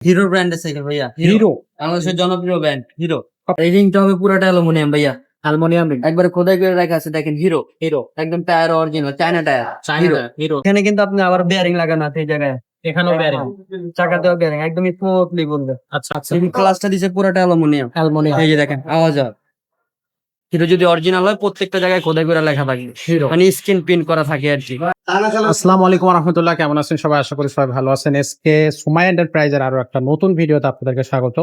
Hero ব্র্যান্ডের cycle ভাইয়া। Hero বাংলাদেশের জনপ্রিয় ব্র্যান্ড হিরো এই রিংটা হবে পুরাটা অ্যালুমিনিয়াম ভাইয়া। অ্যালমোনিয়াম একবারে খোদাই করে রাখা আছে দেখেন হিরো হিরো একদম tyre original China tyre Hero Hero এখানে কিন্তু আপনি আবার বেয়ারিং লাগানো আছে এই জায়গায়। এখানেও বেয়ারিং চাকাতেও বেয়ারিং একদম স্মুথলি বলবে। আচ্ছা আচ্ছা। ক্লাসটা দিছে পুরাটা অ্যালুমিনিয়াম। অ্যালুমিনিয়াম। এই যে দেখেন আওয়াজ হয়। হিরো যদি অরিজিনাল হয় প্রত্যেকটা জায়গায় খোদাই করে লেখা থাকে। মানে স্ক্রিন প্রিন্ট করা থাকে আর কি। আসসালামু আলাইকুম রহমতুল্লাহ কেমন আছেন সবাই? আশা করি সবাই ভালো আছেন। এসকে সুমাই এন্টারপ্রাইজের আরও একটা নতুন ভিডিওতে আপনাদেরকে স্বাগত।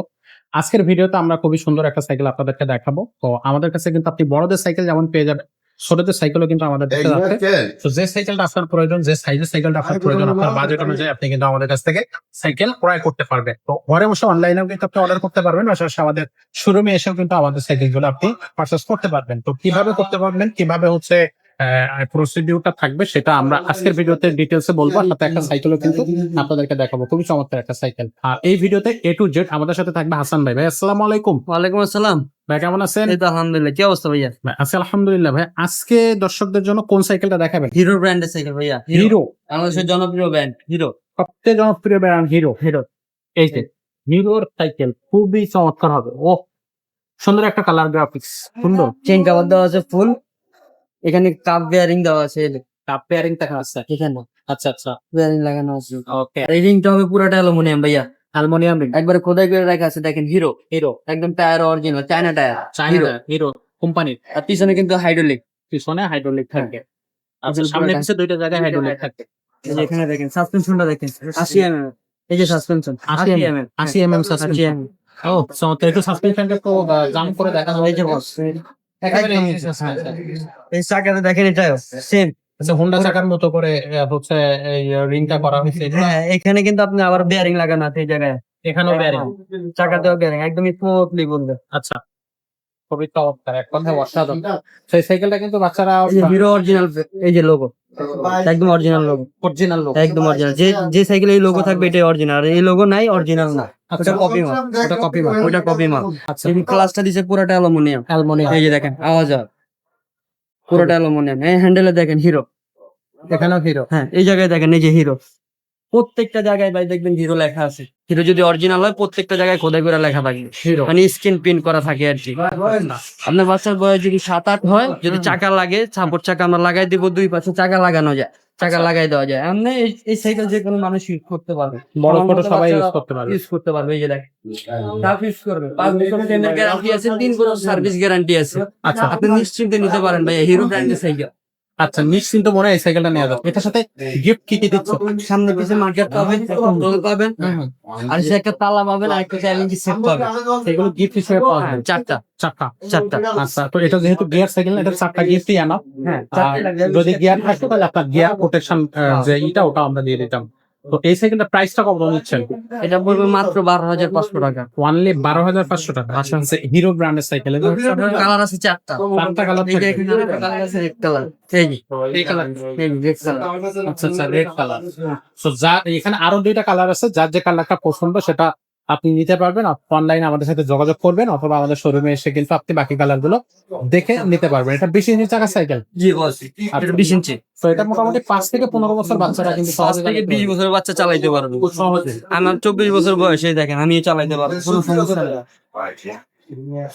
আজকের ভিডিওতে আমরা খুবই সুন্দর একটা সাইকেল আপনাদেরকে দেখাবো। তো আমাদের কাছে কিন্তু আপনি বড়দের সাইকেল যেমন পেয়ে যাবেন ছোটদের সাইকেলও কিন্তু আমাদের কাছে আছে। তো যে সাইকেলটা আপনার প্রয়োজন যে সাইজের সাইকেলটা আপনার প্রয়োজন আপনার বাজেট অনুযায়ী আপনি কিন্তু আমাদের কাছ থেকে সাইকেল ক্রয় করতে পারবেন। তো ঘরে বসে অনলাইনেও কিন্তু আপনি অর্ডার করতে পারবেন পাশাপাশি আমাদের শোরুমে এসেও কিন্তু আমাদের সাইকেলগুলো আপনি পারচেস করতে পারবেন। তো কীভাবে করতে পারবেন? কীভাবে হচ্ছে প্রসিডিউরটা থাকবে সেটা আমরা আজকের ভিডিওতে ডিটেলসে বলব সাথে একটা সাইকেলও কিন্তু আপনাদেরকে দেখাবো। খুবই চমৎকার একটা সাইকেল আর এই ভিডিওতে এ টু জেড আমাদের সাথে থাকবে হাসান ভাই। ভাই আসসালামু আলাইকুম। ওয়ালাইকুম আসসালাম। ভাই কেমন আছেন? এই তো আলহামদুলিল্লাহ। কি অবস্থা ভাইয়া? ভাই, আছি আলহামদুলিল্লাহ। ভাই আজকে দর্শকদের জন্য কোন সাইকেলটা দেখাবেন? হিরো ব্র্যান্ডের সাইকেল ভাইয়া। হিরো হিরো বাংলাদেশের জনপ্রিয় ব্র্যান্ড হিরো সবচেয়ে জনপ্রিয় ব্র্যান্ড হিরো হিরো এই যে হিরোর সাইকেল খুবই চমৎকার হবে। ও সুন্দর একটা কালার গ্রাফিক্স সুন্দর। চেন কাভার দেওয়া আছে ফুল এখানে কাপ বেয়ারিং দেওয়া আছে কাপ পেয়ারিং দেখা আছে এখানে আচ্ছা আচ্ছা বেয়ারিং লাগানো আছে। ওকে এই রিংটা হবে পুরাটা অ্যালুমিনিয়াম ভাইয়া। অ্যালমোনিয়াম রিং একবারে খোদাই করে রাখা আছে দেখেন হিরো হিরো একদম tyre original China tyre China Hero কোম্পানির আর পিছনে কিন্তু হাইড্রোলিক পিছনে হাইড্রোলিক থাকে। আচ্ছা সামনে পিছে দুইটা জায়গায় হাইড্রোলিক থাকে। এখানে দেখেন সাসপেনশনটা দেখেন। আশি এম এই যে সাসপেনশন 80 আশি mm M M M suspension ও চমৎকার। একটু সাসপেনশনটা একটু জাম করে দেখা যে বস একেবারে একদম। easy suspension। এই চাকাতে দেখেন এটাও সেম হোন্ডা চাকার মতো করে হচ্ছে রিংটা করা হয়েছে এখানে কিন্তু আপনি আবার বেয়ারিং লাগানো আছে এই জায়গায়। এখানেও বেয়ারিং চাকাতেও বেয়ারিং একদম স্মুথলি বলবে। আচ্ছা খুবই চমৎকার এক কথায় অসাধারণ। সেই সাইকেলটা কিন্তু বাচ্চারা হিরো অরিজিনাল এই যে লোগো একদম অরিজিনাল লোগো অরিজিনাল লোক একদম অরিজিনাল যে যে সাইকেলে এই লোগো থাকবে এটাই অরিজিনাল এই লোগো নাই অরিজিনাল না। আচ্ছা। কপি মাল। ওটা কপি মাল। ওটা কপি মাল। আচ্ছা। এই ক্লাসটা দিছে পুরোটা অ্যালুমিনিয়াম। অ্যালমোনিয়াম। এই যে দেখেন আওয়াজ পুরোটা অ্যালুমিনিয়াম। এই হ্যান্ডেলে দেখেন হিরো এখানেও হিরো হ্যাঁ এই জায়গায় দেখেন এই যে হিরো প্রত্যেকটা জায়গায় ভাই দেখবেন হিরো লেখা আছে। হিরো যদি অরিজিনাল হয় প্রত্যেকটা জায়গায় খোদাই করে লেখা থাকে। হিরো মানে স্ক্রিন প্রিন্ট করা থাকে আর কি। আপনার বাচ্চার বয়স যদি সাত আট হয় যদি চাকা লাগে সাপোর্ট চাকা আমরা লাগাই দিব দুই পাশে চাকা লাগানো যায়। চাকা লাগাই দেওয়া যায়। এমনি এই- সাইকেল যে কোনো মানুষ ইউজ করতে পারবে। বড় বড় ছোট সবাই ইউজ করতে পারবে। ইউজ করতে পারবে। এই যে দেখ টাফ ইউজ করবে। পাঁচ বছর টেনের গ্যারান্টি আছে তিন বছর সার্ভিস গ্যারান্টি আছে। আচ্ছা আপনি নিশ্চিন্তে নিতে পারেন ভাই হিরো ব্র্যান্ডের সাইকেল আচ্ছা নিশ্চিন্ত মনে হয় এই সাইকেলটা নেওয়া যাবে। এটার সাথে গিফট কি কি দিচ্ছ? সামনে পিছে মার্কেট পাবেন কন্ট্রোল পাবেন আর সে একটা তালা পাবেন আর একটা চ্যালেঞ্জ সেট পাবেন। সেগুলো গিফট হিসেবে পাওয়া হ্যাঁ, যাবে। চারটা চারটা চারটা। আচ্ছা তো এটা যেহেতু গিয়ার সাইকেল না এটা চারটা গিফটই আনা হ্যাঁ। যদি গিয়ার থাকতো তাহলে আপনার গিয়ার প্রোটেকশন যে ইটা ওটা আমরা দিয়ে দিতাম। তো এই সাইকেলটা প্রাইসটা কত দিচ্ছেন এটা পড়বে মাত্র বারো হাজার পাঁচশো টাকা। ওয়ানলি বারো হাজার পাঁচশো টাকা। আসলে হচ্ছে হিরো ব্র্যান্ডের সাইকেল কালার আছে চারটা। চারটা কালার আছে রেড আচ্ছা আচ্ছা রেড কালার তো যা এখানে আরও দুইটা কালার আছে। যার যে কালারটা পছন্দ সেটা আপনি নিতে পারবেন অনলাইনে আমাদের সাথে যোগাযোগ করবেন অথবা আমাদের শোরুমে এসে কিন্তু আপনি বাকি কালারগুলো দেখে নিতে পারবেন। এটা বিশ ইঞ্চি চাকা সাইকেল জি বিশ ইঞ্চি। তো এটা মোটামুটি পাঁচ থেকে পনেরো বছর বাচ্চারা কিন্তু পাঁচ থেকে বিশ। বছর বাচ্চা চালাইতে পারবে। আমার চব্বিশ বছর বয়সে দেখেন আমি চালাইতে পারব। কোনো সমস্যা নেই।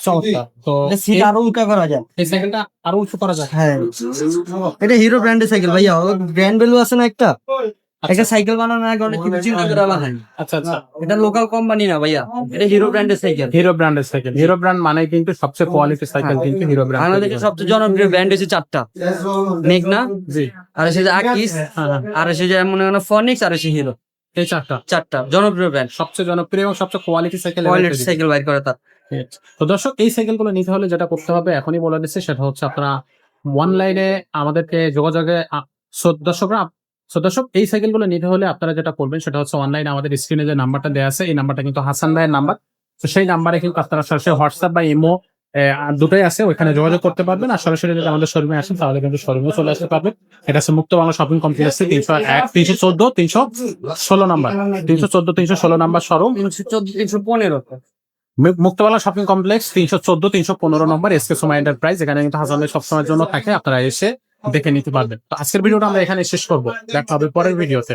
চমৎকার। তো সিট আরও উল্টা করা যায়। এই সাইকেলটা আরও উঁচু করা যায়। হ্যাঁ। এটা হিরো ব্র্যান্ডের সাইকেল ভাইয়া। ব্র্যান্ড ভ্যালু আছে না একটা? একটা সাইকেল বানানো আগে অনেক কিছু চিন্তা করে বানায় আচ্ছা আচ্ছা। এটা লোকাল কোম্পানি না ভাইয়া। এটা হিরো ব্র্যান্ডের সাইকেল। হিরো ব্র্যান্ডের সাইকেল। হিরো ব্র্যান্ড মানে কিন্তু সবচেয়ে কোয়ালিটি সাইকেল কিন্তু হিরো ব্র্যান্ড বাংলাদেশের সবচেয়ে জনপ্রিয় ব্র্যান্ড হচ্ছে চারটা। মেঘনা জি। আর যে আকিস হ্যাঁ হ্যাঁ আর এসে যে মনে হয় ফনিক্স আর এসে হিরো এই চারটা। চারটা জনপ্রিয় ব্র্যান্ড সবচেয়ে জনপ্রিয় এবং সবচেয়ে কোয়ালিটি সাইকেল কোয়ালিটি সাইকেল বাইর করে তার। তো দর্শক এই সাইকেলগুলো নিতে হলে যেটা করতে হবে এখনই বলে দিচ্ছে সেটা হচ্ছে আপনারা অনলাইনে আমাদেরকে যোগাযোগে দর্শকরা so দর্শক এই সাইকেলগুলো নিতে হলে আপনারা যেটা করবেন সেটা হচ্ছে অনলাইনে আমাদের স্ক্রিনে যে নাম্বারটা দেওয়া আছে এই নাম্বারটা কিন্তু হাসান ভাইয়ের নাম্বার তো সেই নাম্বারে কিন্তু আপনারা সরাসরি হোয়াটসঅ্যাপ বা ইমো দুটোই আছে ওইখানে যোগাযোগ করতে পারবেন। আর সরাসরি যদি আমাদের শোরুমে আসেন তাহলে কিন্তু শোরুমেও চলে আসতে পারবেন। এটা হচ্ছে মুক্ত বাংলা শপিং কমপ্লেক্স তিনশো এক তিনশো চোদ্দ তিনশো ষোলো নাম্বার তিনশো চোদ্দ তিনশো ষোলো নাম্বার শোরুম তিনশো চোদ্দ তিনশো পনেরো মুক্তবালা শপিং কমপ্লেক্স তিনশো চোদ্দ তিনশো পনেরো নম্বর এসকে সময় এন্টারপ্রাইজ এখানে কিন্তু হাসানের সবসময়ের জন্য থাকে। আপনারা এসে দেখে নিতে পারবেন। তো আজকের ভিডিওটা আমরা এখানে শেষ করব। দেখা হবে পরের ভিডিওতে।